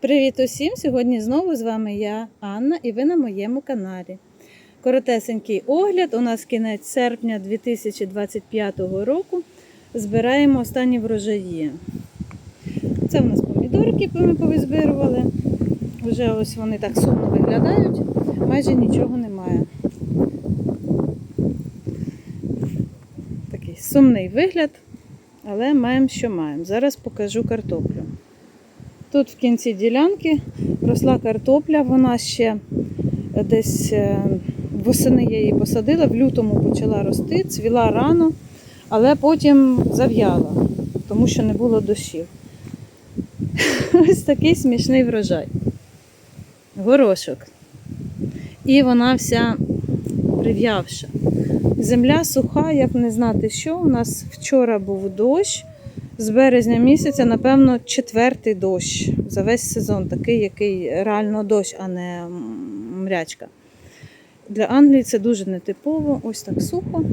Привіт усім! Сьогодні знову з вами я, Анна, і ви на моєму каналі. Коротесенький огляд. У нас кінець серпня 2025 року. Збираємо останні врожаї. Це в нас помідорки ми повизбирували. Вже ось вони так сумно виглядають, майже нічого немає. Такий сумний вигляд, але маємо, що маємо. Зараз покажу картоплю. Тут в кінці ділянки росла картопля, вона ще десь е, восени я її посадила, в лютому почала рости, цвіла рано, але потім зав'яла, тому що не було дощів. Ось такий смішний врожай. Горошок. І вона вся прив'явша. Земля суха, як не знати що. У нас вчора був дощ. З березня місяця, напевно, четвертий дощ за весь сезон, такий, який реально дощ, а не мрячка. Для Англії це дуже нетипово, ось так сухо.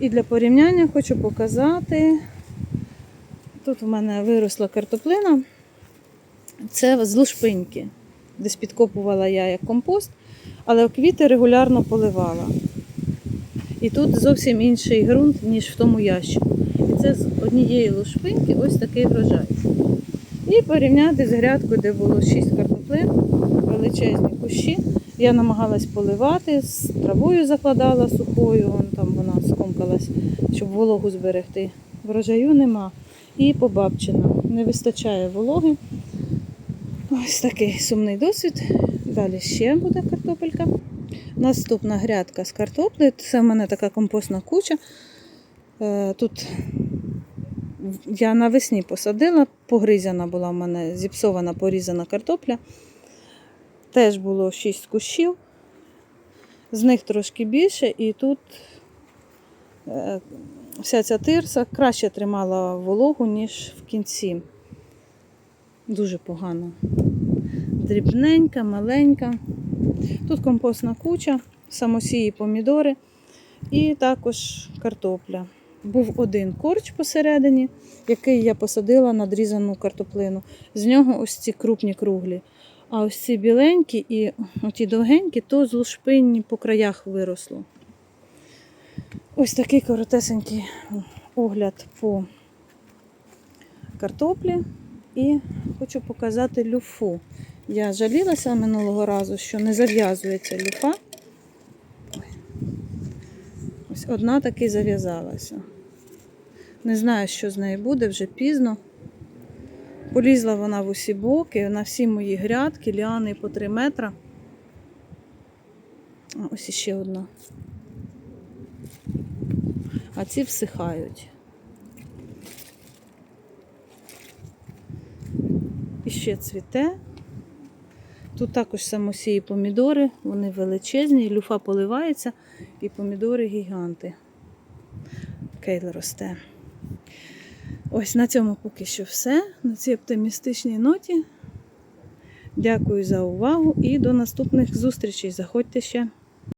І для порівняння хочу показати. Тут у мене виросла картоплина. Це з лушпиньки. Десь підкопувала я як компост, але квіти регулярно поливала. І тут зовсім інший ґрунт, ніж в тому ящику. І це з однієї лушпинки ось такий врожай. І порівняти з грядкою, де було 6 картоплин, величезні кущі. Я намагалась поливати, з травою закладала сухою, вон там вона скомкалась, щоб вологу зберегти. Врожаю нема. І побабчина. Не вистачає вологи. Ось такий сумний досвід. Далі ще буде картопелька. Наступна грядка з картоплі. Це в мене така компостна куча. Е, Тут я навесні посадила, погризяна була в мене зіпсована, порізана картопля. Теж було 6 кущів, з них трошки більше, і тут е, вся ця тирса краще тримала вологу, ніж в кінці. Дуже погано. Дрібненька, маленька. Тут компостна куча, самосії помідори і також картопля. Був один корч посередині, який я посадила надрізану картоплину. З нього ось ці крупні круглі. А ось ці біленькі і оті довгенькі, то з лушпинні по краях виросло. Ось такий коротесенький огляд по картоплі. І хочу показати люфу. Я жалілася минулого разу, що не зав'язується люфа. Ось одна таки зав'язалася. Не знаю, що з нею буде, вже пізно. Полізла вона в усі боки, на всі мої грядки, ліани по 3 метра. Ось іще одна. А ці всихають. І ще цвіте. Тут також самосії помідори, вони величезні, люфа поливається, і помідори гіганти. Кейл росте. Ось на цьому поки що все. На цій оптимістичній ноті. Дякую за увагу і до наступних зустрічей. Заходьте ще.